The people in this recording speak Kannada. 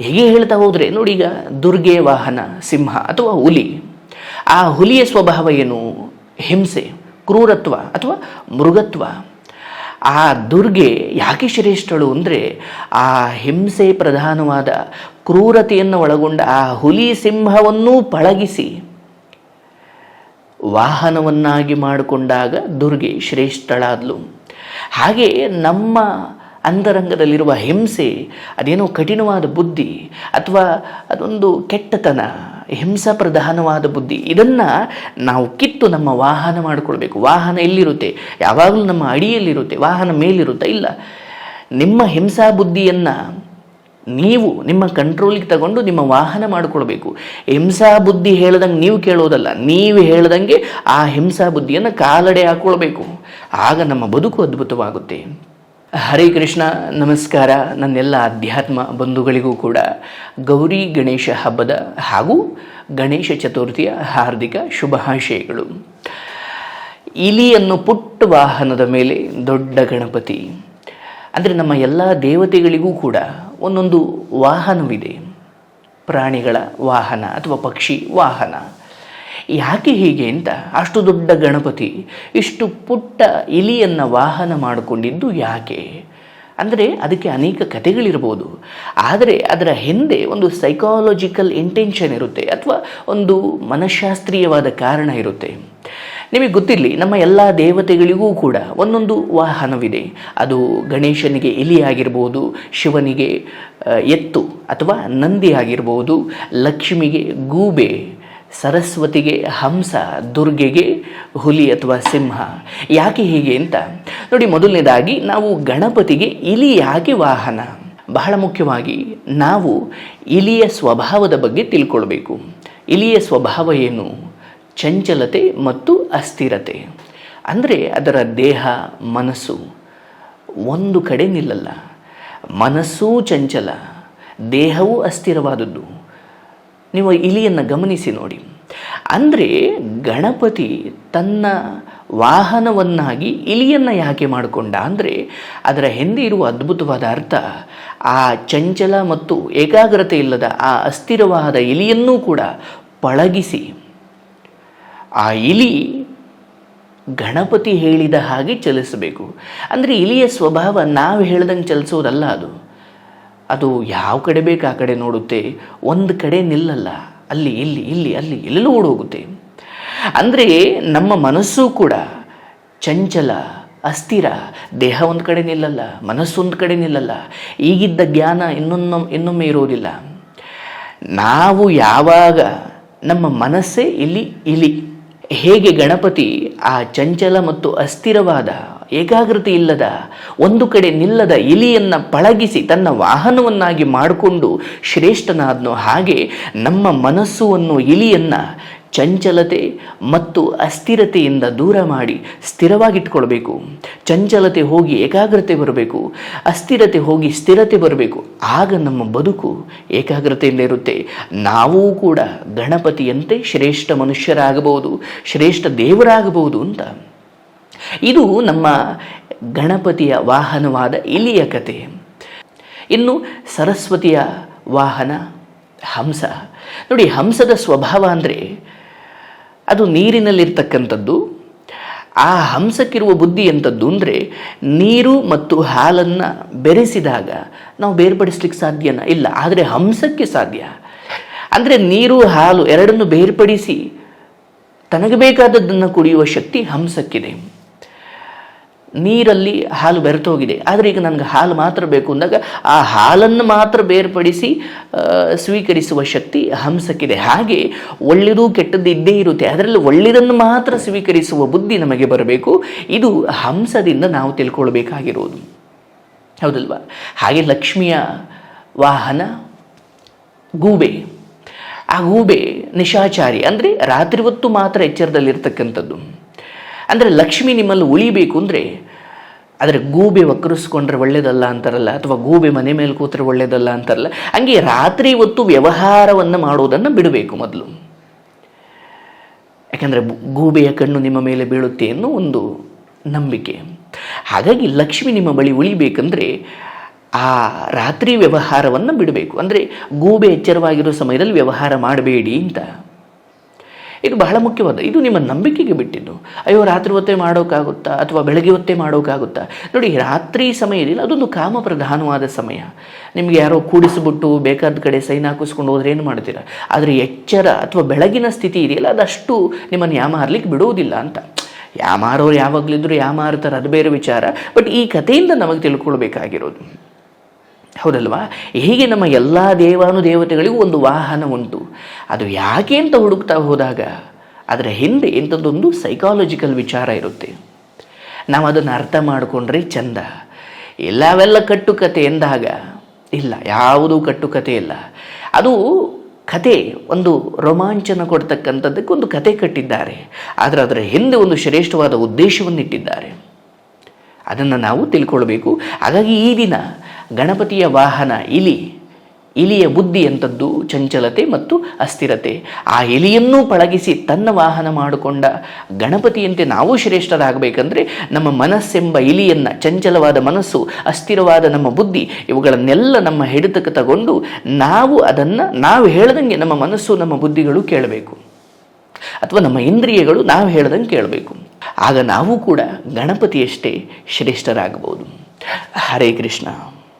ಹೇಗೆ ಹೇಳ್ತಾ ಹೋದರೆ, ನೋಡಿ ಈಗ ದುರ್ಗೆ ವಾಹನ, ಸಿಂಹ ಅಥವಾ ಹುಲಿ, ಆ ಹುಲಿಯ ಸ್ವಭಾವ ಏನು? ಹಿಂಸೆ, ಕ್ರೂರತ್ವ ಅಥವಾ ಮೃಗತ್ವ. ಆ ದುರ್ಗೆ ಯಾಕೆ ಶ್ರೇಷ್ಠಳು ಅಂದರೆ, ಆ ಹಿಂಸೆ ಪ್ರಧಾನವಾದ ಕ್ರೂರತೆಯನ್ನು ಒಳಗೊಂಡ ಆ ಹುಲಿ ಸಿಂಹವನ್ನೂ ಪಳಗಿಸಿ ವಾಹನವನ್ನಾಗಿ ಮಾಡಿಕೊಂಡಾಗ ದುರ್ಗೆ ಶ್ರೇಷ್ಠಳಾದ್ಲು. ಹಾಗೆ ನಮ್ಮ ಅಂತರಂಗದಲ್ಲಿರುವ ಹಿಂಸೆ, ಅದೇನೋ ಕಠಿಣವಾದ ಬುದ್ಧಿ ಅಥವಾ ಅದೊಂದು ಕೆಟ್ಟತನ ಹಿಂಸಾ ಪ್ರಧಾನವಾದ ಬುದ್ಧಿ, ಇದನ್ನು ನಾವು ಕಿತ್ತು ನಮ್ಮ ವಾಹನ ಮಾಡಿಕೊಳ್ಬೇಕು. ವಾಹನ ಎಲ್ಲಿರುತ್ತೆ? ಯಾವಾಗಲೂ ನಮ್ಮ ಅಡಿಯಲ್ಲಿರುತ್ತೆ, ವಾಹನ ಮೇಲಿರುತ್ತೆ. ಇಲ್ಲ, ನಿಮ್ಮ ಹಿಂಸಾ ಬುದ್ಧಿಯನ್ನು ನೀವು ನಿಮ್ಮ ಕಂಟ್ರೋಲಿಗೆ ತಗೊಂಡು ನಿಮ್ಮ ವಾಹನ ಮಾಡಿಕೊಳ್ಬೇಕು. ಹಿಂಸಾ ಬುದ್ಧಿ ಹೇಳ್ದಂಗೆ ನೀವು ಕೇಳೋದಲ್ಲ, ನೀವು ಹೇಳ್ದಂಗೆ ಆ ಹಿಂಸಾ ಬುದ್ಧಿಯನ್ನು ಕಾಲಡೆ ಹಾಕ್ಕೊಳ್ಬೇಕು ಆಗ ನಮ್ಮ ಬದುಕು ಅದ್ಭುತವಾಗುತ್ತೆ. ಹರೇ ಕೃಷ್ಣ, ನಮಸ್ಕಾರ. ನನ್ನೆಲ್ಲ ಅಧ್ಯಾತ್ಮ ಬಂಧುಗಳಿಗೂ ಕೂಡ ಗೌರಿ ಗಣೇಶ ಹಬ್ಬದ ಹಾಗೂ ಗಣೇಶ ಚತುರ್ಥಿಯ ಹಾರ್ದಿಕ ಶುಭಾಶಯಗಳು. ಇಲಿಯನ್ನು ಪುಟ್ಟ ವಾಹನದ ಮೇಲೆ ದೊಡ್ಡ ಗಣಪತಿ. ಅಂದರೆ ನಮ್ಮ ಎಲ್ಲ ದೇವತೆಗಳಿಗೂ ಕೂಡ ಒಂದೊಂದು ವಾಹನವಿದೆ. ಪ್ರಾಣಿಗಳ ವಾಹನ ಅಥವಾ ಪಕ್ಷಿ ವಾಹನ. ಯಾಕೆ ಹೀಗೆ ಅಂತ? ಅಷ್ಟು ದೊಡ್ಡ ಗಣಪತಿ, ಇಷ್ಟು ಪುಟ್ಟ ಇಲಿಯನ್ನು ವಾಹನ ಮಾಡಿಕೊಂಡಿದ್ದು ಯಾಕೆ? ಅಂದರೆ ಅದಕ್ಕೆ ಅನೇಕ ಕಥೆಗಳಿರ್ಬೋದು. ಆದರೆ ಅದರ ಹಿಂದೆ ಒಂದು ಸೈಕಾಲಜಿಕಲ್ ಇಂಟೆನ್ಷನ್ ಇರುತ್ತೆ, ಅಥವಾ ಒಂದು ಮನಃಶಾಸ್ತ್ರೀಯವಾದ ಕಾರಣ ಇರುತ್ತೆ. ನಿಮಗೆ ಗೊತ್ತಿರಲಿ, ನಮ್ಮ ಎಲ್ಲ ದೇವತೆಗಳಿಗೂ ಕೂಡ ಒಂದೊಂದು ವಾಹನವಿದೆ. ಅದು ಗಣೇಶನಿಗೆ ಇಲಿ ಆಗಿರ್ಬೋದು, ಶಿವನಿಗೆ ಎತ್ತು, ಅಥವಾ ನಂದಿ ಆಗಿರ್ಬೋದು, ಲಕ್ಷ್ಮಿಗೆ ಗೂಬೆ ಸರಸ್ವತಿಗೆ ಹಂಸ, ದುರ್ಗೆಗೆ ಹುಲಿ ಅಥವಾ ಸಿಂಹ. ಯಾಕೆ ಹೀಗೆ ಅಂತ? ನೋಡಿ, ಮೊದಲನೇದಾಗಿ ನಾವು ಗಣಪತಿಗೆ ಇಲಿ ಯಾಕೆ ವಾಹನ. ಬಹಳ ಮುಖ್ಯವಾಗಿ ನಾವು ಇಲಿಯ ಸ್ವಭಾವದ ಬಗ್ಗೆ ತಿಳ್ಕೊಳ್ಬೇಕು. ಇಲಿಯ ಸ್ವಭಾವ ಏನು? ಚಂಚಲತೆ ಮತ್ತು ಅಸ್ಥಿರತೆ. ಅಂದರೆ ಅದರ ದೇಹ, ಮನಸ್ಸು ಒಂದು ಕಡೆ ನಿಲ್ಲಲ್ಲ. ಮನಸ್ಸೂ ಚಂಚಲ, ದೇಹವೂ ಅಸ್ಥಿರವಾದದ್ದು. ನೀವು ಇಲಿಯನ್ನು ಗಮನಿಸಿ ನೋಡಿ. ಅಂದರೆ ಗಣಪತಿ ತನ್ನ ವಾಹನವನ್ನಾಗಿ ಇಲಿಯನ್ನು ಯಾಕೆ ಮಾಡಿಕೊಂಡ? ಅಂದರೆ ಅದರ ಹಿಂದೆ ಇರುವ ಅದ್ಭುತವಾದ ಅರ್ಥ, ಆ ಚಂಚಲ ಮತ್ತು ಏಕಾಗ್ರತೆ ಇಲ್ಲದ ಆ ಅಸ್ಥಿರವಾದ ಇಲಿಯನ್ನೂ ಕೂಡ ಪಳಗಿಸಿ. ಆ ಇಲಿ ಗಣಪತಿ ಹೇಳಿದ ಹಾಗೆ ಚಲಿಸಬೇಕು. ಅಂದರೆ ಇಲಿಯ ಸ್ವಭಾವ ನಾವು ಹೇಳ್ದಂಗೆ ಚಲಿಸೋದಲ್ಲ ಅದು. ಅದು ಯಾವ ಕಡೆ ಬೇಕು ಆ ಕಡೆ ನೋಡುತ್ತೆ. ಒಂದು ಕಡೆ ನಿಲ್ಲಲ್ಲ. ಅಲ್ಲಿ, ಇಲ್ಲಿ ಇಲ್ಲಿ, ಅಲ್ಲಿ, ಎಲ್ಲೆಲ್ಲೂ ಓಡೋಗುತ್ತೆ. ಅಂದರೆ ನಮ್ಮ ಮನಸ್ಸು ಕೂಡ ಚಂಚಲ, ಅಸ್ಥಿರ. ದೇಹ ಒಂದು ಕಡೆ ನಿಲ್ಲಲ್ಲ, ಮನಸ್ಸು ಒಂದು ಕಡೆ ನಿಲ್ಲಲ್ಲ. ಈಗಿದ್ದ ಜ್ಞಾನ ಇನ್ನೊಂದು, ಇನ್ನೊಮ್ಮೆ ಇರೋದಿಲ್ಲ. ನಾವು ಯಾವಾಗ ನಮ್ಮ ಮನಸ್ಸೇ ಇಲ್ಲಿ ಇಲಿ ಹೇಗೆ ಗಣಪತಿ ಆ ಚಂಚಲ ಮತ್ತು ಅಸ್ಥಿರವಾದ ಏಕಾಗ್ರತೆ ಇಲ್ಲದ, ಒಂದು ಕಡೆ ನಿಲ್ಲದ ಇಲಿಯನ್ನು ಪಳಗಿಸಿ ತನ್ನ ವಾಹನವನ್ನಾಗಿ ಮಾಡಿಕೊಂಡು ಶ್ರೇಷ್ಠನಾದ್ನೋ ಹಾಗೆ ನಮ್ಮ ಮನಸ್ಸು ಅನ್ನೋ ಇಲಿಯನ್ನು ಚಂಚಲತೆ ಮತ್ತು ಅಸ್ಥಿರತೆಯಿಂದ ದೂರ ಮಾಡಿ ಸ್ಥಿರವಾಗಿಟ್ಕೊಳ್ಬೇಕು. ಚಂಚಲತೆ ಹೋಗಿ ಏಕಾಗ್ರತೆ ಬರಬೇಕು, ಅಸ್ಥಿರತೆ ಹೋಗಿ ಸ್ಥಿರತೆ ಬರಬೇಕು. ಆಗ ನಮ್ಮ ಬದುಕು ಏಕಾಗ್ರತೆಯಿಂದ ಇರುತ್ತೆ. ನಾವೂ ಕೂಡ ಗಣಪತಿಯಂತೆ ಶ್ರೇಷ್ಠ ಮನುಷ್ಯರಾಗಬಹುದು, ಶ್ರೇಷ್ಠ ದೇವರಾಗಬಹುದು ಅಂತ. ಇದು ನಮ್ಮ ಗಣಪತಿಯ ವಾಹನವಾದ ಇಲಿಯ ಕತೆ. ಇನ್ನು ಸರಸ್ವತಿಯ ವಾಹನ, ಹಂಸ. ನೋಡಿ, ಹಂಸದ ಸ್ವಭಾವ ಅಂದರೆ ಅದು ನೀರಿನಲ್ಲಿರ್ತಕ್ಕಂಥದ್ದು. ಆ ಹಂಸಕ್ಕಿರುವ ಬುದ್ಧಿ ಎಂಥದ್ದು ಅಂದರೆ ನೀರು ಮತ್ತು ಹಾಲನ್ನು ಬೆರೆಸಿದಾಗ ನಾವು ಬೇರ್ಪಡಿಸ್ಲಿಕ್ಕೆ ಸಾಧ್ಯನ? ಇಲ್ಲ, ಆದರೆ ಹಂಸಕ್ಕೆ ಸಾಧ್ಯ. ಅಂದರೆ ನೀರು, ಹಾಲು ಎರಡನ್ನು ಬೇರ್ಪಡಿಸಿ ತನಗೆ ಬೇಕಾದದ್ದನ್ನು ಕುಡಿಯುವ ಶಕ್ತಿ ಹಂಸಕ್ಕಿದೆ. ನೀರಲ್ಲಿ ಹಾಲು ಬೆರೆತೋಗಿದೆ. ಆದರೆ ಈಗ ನನಗೆ ಹಾಲು ಮಾತ್ರ ಬೇಕು ಅಂದಾಗ ಆ ಹಾಲನ್ನು ಮಾತ್ರ ಬೇರ್ಪಡಿಸಿ ಸ್ವೀಕರಿಸುವ ಶಕ್ತಿ ಹಂಸಕ್ಕಿದೆ. ಹಾಗೆ ಒಳ್ಳೆಯದು ಕೆಟ್ಟದ್ದು ಇದ್ದೇ ಇರುತ್ತೆ. ಅದರಲ್ಲಿ ಒಳ್ಳೆಯದನ್ನು ಮಾತ್ರ ಸ್ವೀಕರಿಸುವ ಬುದ್ಧಿ ನಮಗೆ ಬರಬೇಕು. ಇದು ಹಂಸದಿಂದ ನಾವು ತಿಳ್ಕೊಳ್ಬೇಕಾಗಿರೋದು. ಹೌದಲ್ವಾ? ಹಾಗೆ ಲಕ್ಷ್ಮಿಯ ವಾಹನ, ಗೂಬೆ. ಆ ಗೂಬೆ ನಿಶಾಚಾರಿ. ಅಂದರೆ ರಾತ್ರಿ ಹೊತ್ತು ಮಾತ್ರ ಎಚ್ಚರದಲ್ಲಿರ್ತಕ್ಕಂಥದ್ದು. ಅಂದರೆ ಲಕ್ಷ್ಮಿ ನಿಮ್ಮಲ್ಲಿ ಉಳಿಬೇಕು ಅಂದರೆ ಆದರೆ ಗೂಬೆ ವಕ್ರಿಸ್ಕೊಂಡ್ರೆ ಒಳ್ಳೇದಲ್ಲ ಅಂತಾರಲ್ಲ? ಅಥವಾ ಗೂಬೆ ಮನೆ ಮೇಲೆ ಕೂತ್ರೆ ಒಳ್ಳೇದಲ್ಲ ಅಂತಾರಲ್ಲ? ಹಂಗೆ ರಾತ್ರಿ ಹೊತ್ತು ವ್ಯವಹಾರವನ್ನು ಮಾಡೋದನ್ನು ಬಿಡಬೇಕು ಮೊದಲು. ಯಾಕಂದರೆ ಗೂಬೆಯ ಕಣ್ಣು ನಿಮ್ಮ ಮೇಲೆ ಬೀಳುತ್ತೆ ಅನ್ನೋ ಒಂದು ನಂಬಿಕೆ. ಹಾಗಾಗಿ ಲಕ್ಷ್ಮಿ ನಿಮ್ಮ ಬಳಿ ಉಳಿಬೇಕಂದ್ರೆ ಆ ರಾತ್ರಿ ವ್ಯವಹಾರವನ್ನು ಬಿಡಬೇಕು. ಅಂದರೆ ಗೂಬೆ ಎಚ್ಚರವಾಗಿರೋ ಸಮಯದಲ್ಲಿ ವ್ಯವಹಾರ ಮಾಡಬೇಡಿ ಅಂತ. ಇದು ಬಹಳ ಮುಖ್ಯವಾದ ಇದು ನಿಮ್ಮ ನಂಬಿಕೆಗೆ ಬಿಟ್ಟಿದ್ದು. ಅಯ್ಯೋ, ರಾತ್ರಿ ಹೊತ್ತೆ ಮಾಡೋಕ್ಕಾಗುತ್ತಾ? ಅಥವಾ ಬೆಳಗ್ಗೆ ಹೊತ್ತೇ ಮಾಡೋಕ್ಕಾಗುತ್ತಾ? ನೋಡಿ, ರಾತ್ರಿ ಸಮಯದಲ್ಲಿ ಅದೊಂದು ಕಾಮ ಪ್ರಧಾನವಾದ ಸಮಯ. ನಿಮಗೆ ಯಾರೋ ಕೂಡಿಸಿಬಿಟ್ಟು ಬೇಕಾದ ಕಡೆ ಸೈನ್ ಹಾಕಿಸ್ಕೊಂಡು ಹೋದ್ರೆ ಏನು ಮಾಡ್ತೀರಾ? ಆದರೆ ಎಚ್ಚರ ಅಥವಾ ಬೆಳಗಿನ ಸ್ಥಿತಿ ಇದೆಯಲ್ಲ, ಅದಷ್ಟು ನಿಮ್ಮನ್ನು ಯಾಮಾರ್ಲಿಕ್ಕೆ ಬಿಡುವುದಿಲ್ಲ ಅಂತ. ಯಾಮಾರೋರು ಯಾವಾಗಲಿದ್ರು ಯಾಮಾರ್ತಾರೆ, ಅದು ಬೇರೆ ವಿಚಾರ. ಬಟ್ ಈ ಕಥೆಯಿಂದ ನಮಗೆ ತಿಳ್ಕೊಳ್ಬೇಕಾಗಿರೋದು. ಹೌದಲ್ವಾ? ಹೀಗೆ ನಮ್ಮ ಎಲ್ಲ ದೇವಾನುದೇವತೆಗಳಿಗೂ ಒಂದು ವಾಹನ ಉಂಟು. ಅದು ಯಾಕೆ ಅಂತ ಹುಡುಕ್ತಾ ಹೋದಾಗ, ಅದರ ಹಿಂದೆ ಇಂಥದ್ದೊಂದು ಸೈಕಾಲಜಿಕಲ್ ವಿಚಾರ ಇರುತ್ತೆ. ನಾವು ಅದನ್ನು ಅರ್ಥ ಮಾಡಿಕೊಂಡ್ರೆ ಚಂದ. ಎಲ್ಲವೆಲ್ಲ ಕಟ್ಟುಕತೆ ಎಂದಾಗ, ಇಲ್ಲ, ಯಾವುದೂ ಕಟ್ಟುಕತೆ ಇಲ್ಲ. ಅದು ಕತೆ, ಒಂದು ರೋಮಾಂಚನ ಕೊಡ್ತಕ್ಕಂಥದ್ದಕ್ಕೆ ಒಂದು ಕತೆ ಕಟ್ಟಿದ್ದಾರೆ. ಆದರೆ ಅದರ ಹಿಂದೆ ಒಂದು ಶ್ರೇಷ್ಠವಾದ ಉದ್ದೇಶವನ್ನಿಟ್ಟಿದ್ದಾರೆ. ಅದನ್ನು ನಾವು ತಿಳ್ಕೊಳ್ಬೇಕು. ಹಾಗಾಗಿ ಈ ದಿನ ಗಣಪತಿಯ ವಾಹನ ಇಲಿ, ಇಲಿಯ ಬುದ್ಧಿ ಎಂಥದ್ದು ಚಂಚಲತೆ ಮತ್ತು ಅಸ್ಥಿರತೆ. ಆ ಇಲಿಯನ್ನೂ ಪಳಗಿಸಿ ತನ್ನ ವಾಹನ ಮಾಡಿಕೊಂಡ ಗಣಪತಿಯಂತೆ ನಾವು ಶ್ರೇಷ್ಠರಾಗಬೇಕಂದ್ರೆ ನಮ್ಮ ಮನಸ್ಸೆಂಬ ಇಲಿಯನ್ನು, ಚಂಚಲವಾದ ಮನಸ್ಸು, ಅಸ್ಥಿರವಾದ ನಮ್ಮ ಬುದ್ಧಿ, ಇವುಗಳನ್ನೆಲ್ಲ ನಮ್ಮ ಹಿಡಿತಕ್ಕೆ ತಗೊಂಡು ನಾವು ಅದನ್ನು, ನಾವು ಹೇಳ್ದಂಗೆ ನಮ್ಮ ಮನಸ್ಸು, ನಮ್ಮ ಬುದ್ಧಿಗಳು ಕೇಳಬೇಕು. ಅಥವಾ ನಮ್ಮ ಇಂದ್ರಿಯಗಳು ನಾವು ಹೇಳ್ದಂಗೆ ಕೇಳಬೇಕು. ಆಗ ನಾವು ಕೂಡ ಗಣಪತಿಯಷ್ಟೇ ಶ್ರೇಷ್ಠರಾಗಬಹುದು. ಹರೇ ಕೃಷ್ಣ.